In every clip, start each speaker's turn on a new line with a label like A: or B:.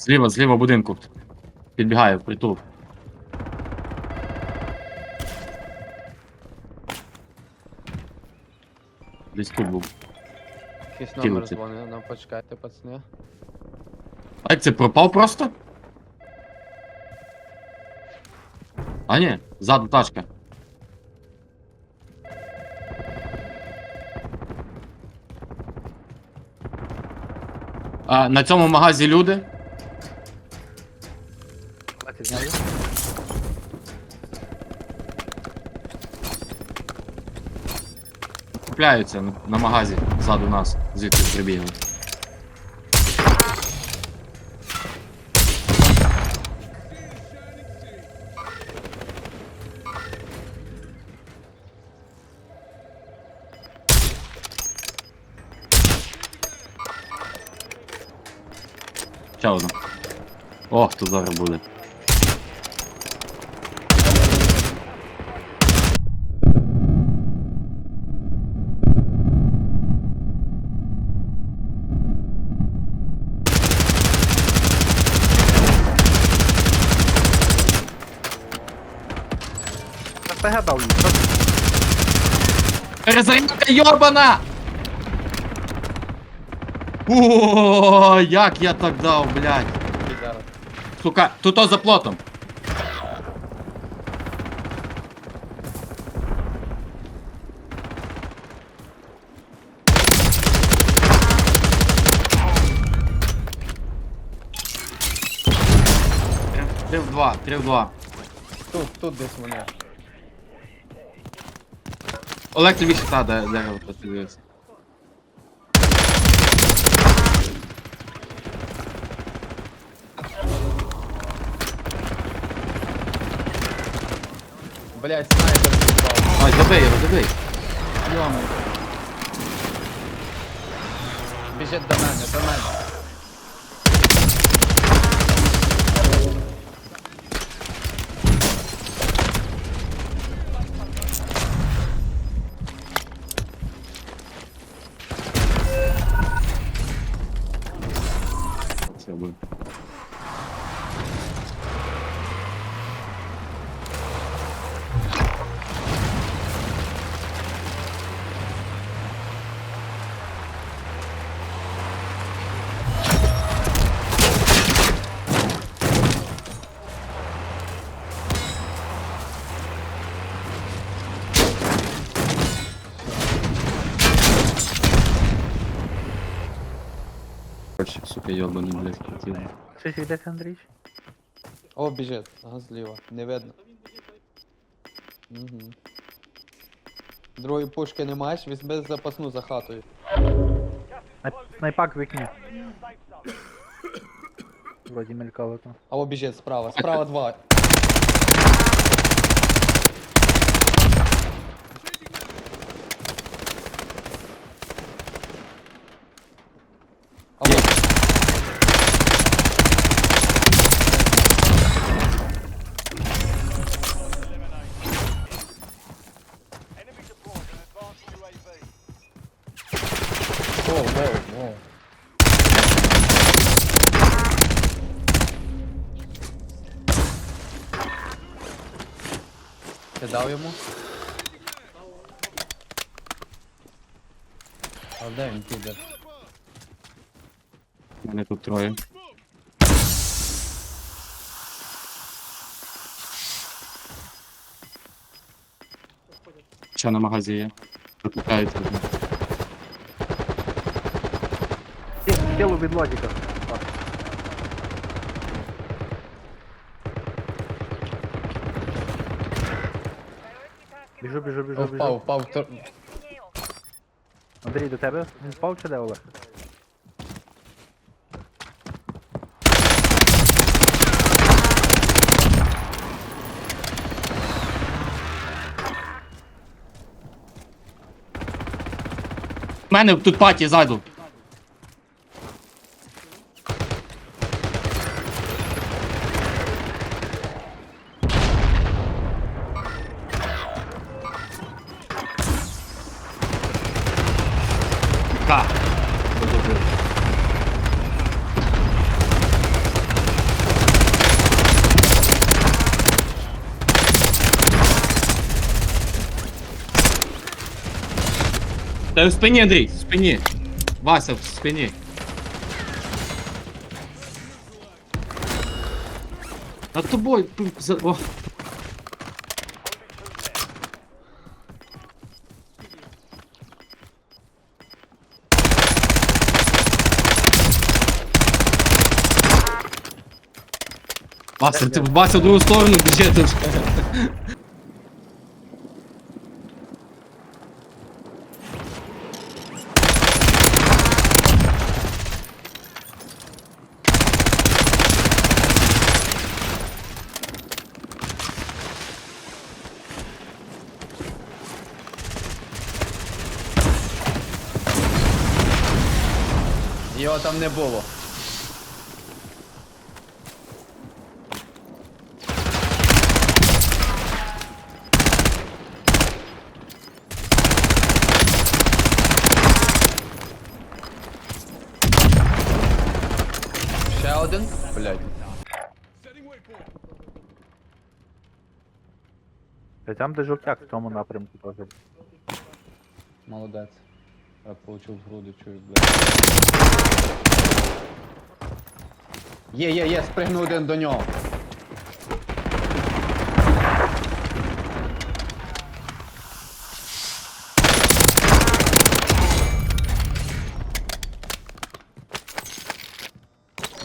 A: Зліва, зліва будинку. Підбігає в притул. Десь тут був.
B: Якийсь номер
A: Кілоті.
B: дзвонив, ну почекайте, пацани.
A: А як це пропав просто? А ні, ззаду тачка. А, на цьому магазі люди.
C: Бачите, зняли?
A: Купляються на, магазі ззаду нас, звідки прибігли. Ще одна. О, хто зараз буде.
C: РПГ дав що?
A: Перезарядка йобана! О, як я так дав, блядь. Сука, тут то за плотом. Три в два, три в два.
B: Тут, тут десь вони.
A: Олег тобі ще та де- дерево подивився.
B: Блять, снайпер з'їбав.
A: Ай, добий його, добий.
B: Йомай. Біжить до мене, до мене.
A: Короче, сука, йобаний, блядь, хотів.
C: Щось йдеться, Андрій?
B: О, біжить. Ага, зліва. Не видно. Угу. Другої пушки не маєш, візьми запасну за хатою.
C: Снайп- Снайпак в вікні. Вроді мелькало там.
B: А о, біжить справа. Справа два. Воу, воу, воу. Ти дав йому? А де він піде?
A: Мене тут троє. Ще на магазі є. Викликають.
C: Ті- Тіло від лодіка. Біжу, біжу, біжу,
B: О,
C: біжу.
B: впав, впав. тр-
C: Андрій, до тебе? Він впав чи де Олег?
A: Мене тут паті ззаду. Та в спині, Андрій, в спині. Вася, в спині. Над тобою. пи- за- О. Вася, ти Вася в другу сторону біжить.
B: Його там не було. Ще один? Блять.
C: Та Там де жовтяк в тому напрямку теж.
B: Молодець. Я получив в груди, чую, блядь. Є, є, є, спригнув один до нього.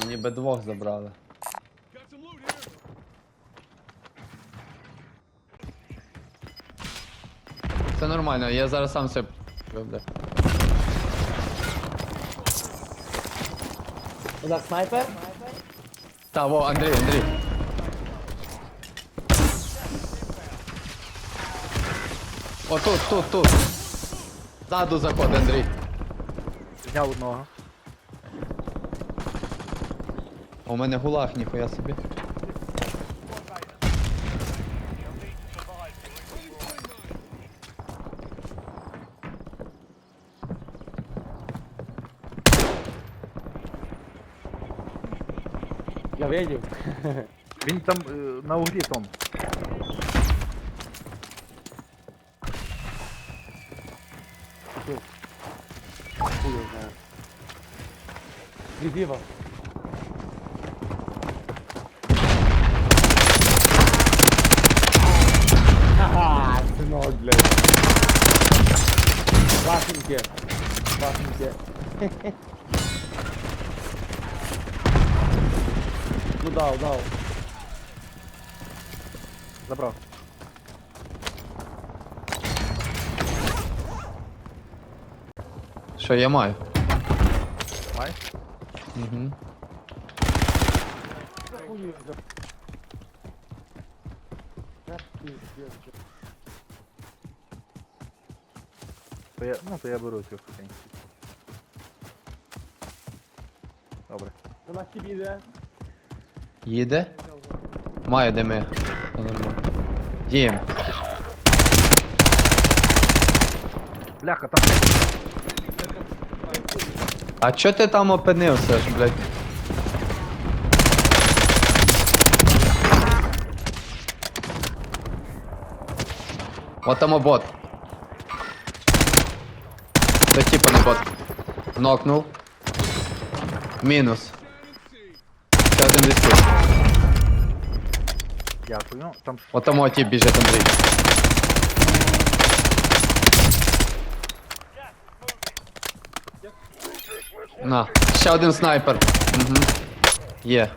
B: Ніби двох забрали. Це нормально, я зараз сам все. Бля.
D: Так, снайпер?
B: Та, во, Андрій, Андрій. О, тут, тут, тут. Ззаду заход, Андрій.
C: Зняв одного.
B: У мене гулах, ніхуя собі.
D: Видів.
C: Він там е, на углі тому.
D: Хуй його знає. Відіва. Ха-ха, синок, блядь. Вахненьке. Вахненьке. Дав, дав.
C: Забрав.
B: Що я маю?
C: Май?
B: Угу.
C: То я, ну, то я беру цю хрень. Добре.
D: До нас тобі йде.
B: Їде? Має де ми. Все
C: Бляха, там
B: А чо ти там опинився ж, блядь? От там бот. Це типа не бот. Нокнув. Мінус. Тут.
C: дякую. Там
B: От там о тип біжить Андрій. На, ще один снайпер. Угу. Є.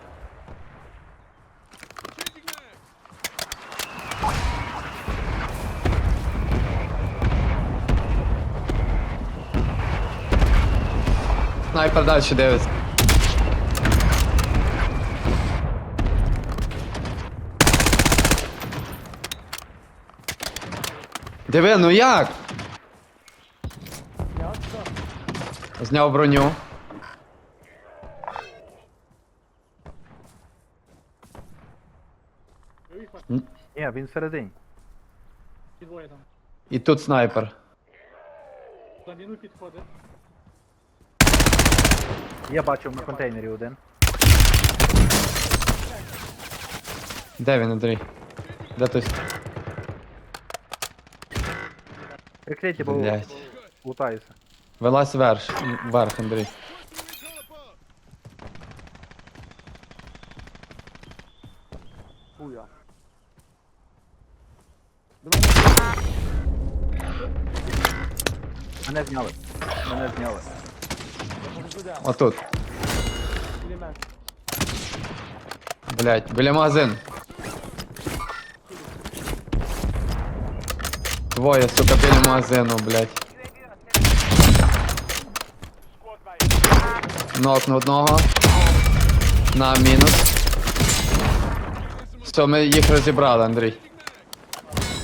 B: Снайпер далі дивиться. Диви, ну як? Зняв броню.
C: Ні, він всередині.
D: Ті двоє там.
B: І тут снайпер.
D: За міну підходить.
C: Я бачив на контейнері один.
B: Де він, Андрій? Де той?
C: Прикрийте, бо
B: Блять.
C: Лутаюся.
B: Вилазь вверх, вверх, Андрій.
C: Хуя. Мене зняли. Мене зняли.
B: Отут.
D: Біля мене.
B: Блять, біля магазин. Двоє, сука, біля магазину, блять. Нокну одного. На мінус. Все, ми їх розібрали, Андрій.